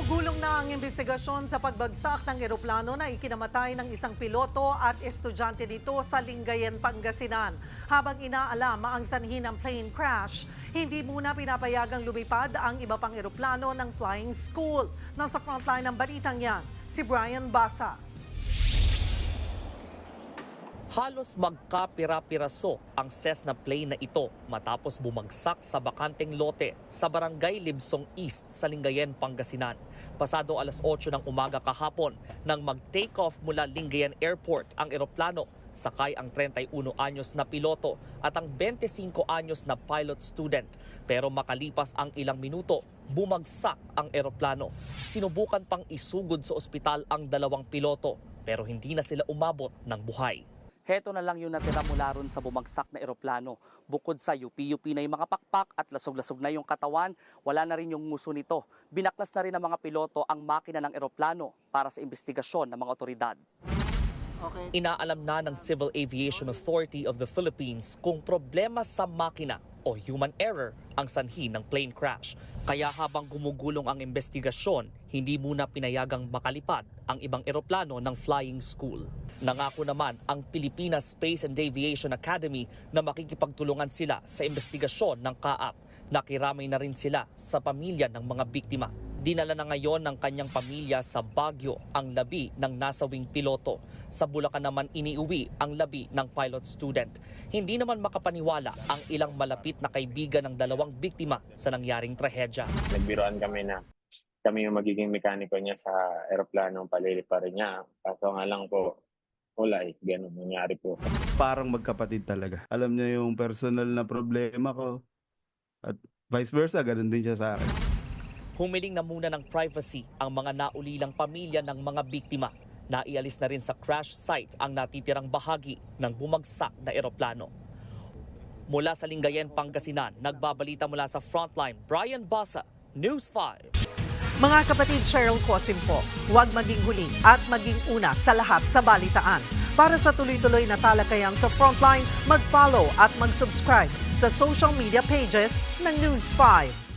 Gumugulong na ang investigasyon sa pagbagsak ng eroplano na ikinamatay ng isang piloto at estudyante dito sa Lingayen, Pangasinan. Habang inaalam ang sanhi ng plane crash, hindi muna pinapayagang lumipad ang iba pang eroplano ng flying school. Nasa frontline ng balitang yan, si Brian Basa. Halos magkapira-piraso ang Cessna plane na ito matapos bumagsak sa bakanteng lote sa barangay Libsong East sa Lingayen, Pangasinan. Pasado alas 8 ng umaga kahapon nang mag-take off mula Lingayen Airport ang eroplano sakay ang 31 anyos na piloto at ang 25 anyos na pilot student. Pero makalipas ang ilang minuto, bumagsak ang eroplano. Sinubukan pang isugod sa ospital ang dalawang piloto pero hindi na sila umabot ng buhay. Heto na lang yung natira mula ron sa bumagsak na eroplano. Bukod sa yupi-yupi na yung mga pakpak at lasog-lasog na yung katawan, wala na rin yung nguso nito. Binaklas na rin ng mga piloto ang makina ng eroplano para sa investigasyon ng mga otoridad. Inaalam na ng Civil Aviation Authority of the Philippines kung problema sa makina o human error ang sanhi ng plane crash. Kaya habang gumugulong ang investigasyon, hindi muna pinayagang makalipad ang ibang eroplano ng flying school. Nangako naman ang Pilipinas Space and Aviation Academy na makikipagtulungan sila sa investigasyon ng kaap. Nakiramay na rin sila sa pamilya ng mga biktima. Dinala na ngayon ng kanyang pamilya sa Baguio ang labi ng nasawing piloto. Sa Bulacan naman iniuwi ang labi ng pilot student. Hindi naman makapaniwala ang ilang malapit na kaibigan ng dalawang biktima sa nangyaring trahedya. nagbiroan kami na kami yung magiging mekaniko niya sa aeroplanong paliliparin niya. Kaso nga lang po, wala eh. Ganun nangyari po. parang magkapatid talaga. Alam niya yung personal na problema ko. At vice versa, ganun din siya sa akin. Humiling na muna ng privacy ang mga naulilang pamilya ng mga biktima. Naialis na rin sa crash site ang natitirang bahagi ng bumagsak na eroplano. Mula sa Lingayen, Pangasinan, nagbabalita mula sa Frontline, Brian Basa, News 5. Mga kapatid Cheryl Cosim po, huwag maging huli at maging una sa lahat sa balitaan. Para sa tuloy-tuloy na talakayan sa Frontline, mag-follow at mag-subscribe sa social media pages ng News 5.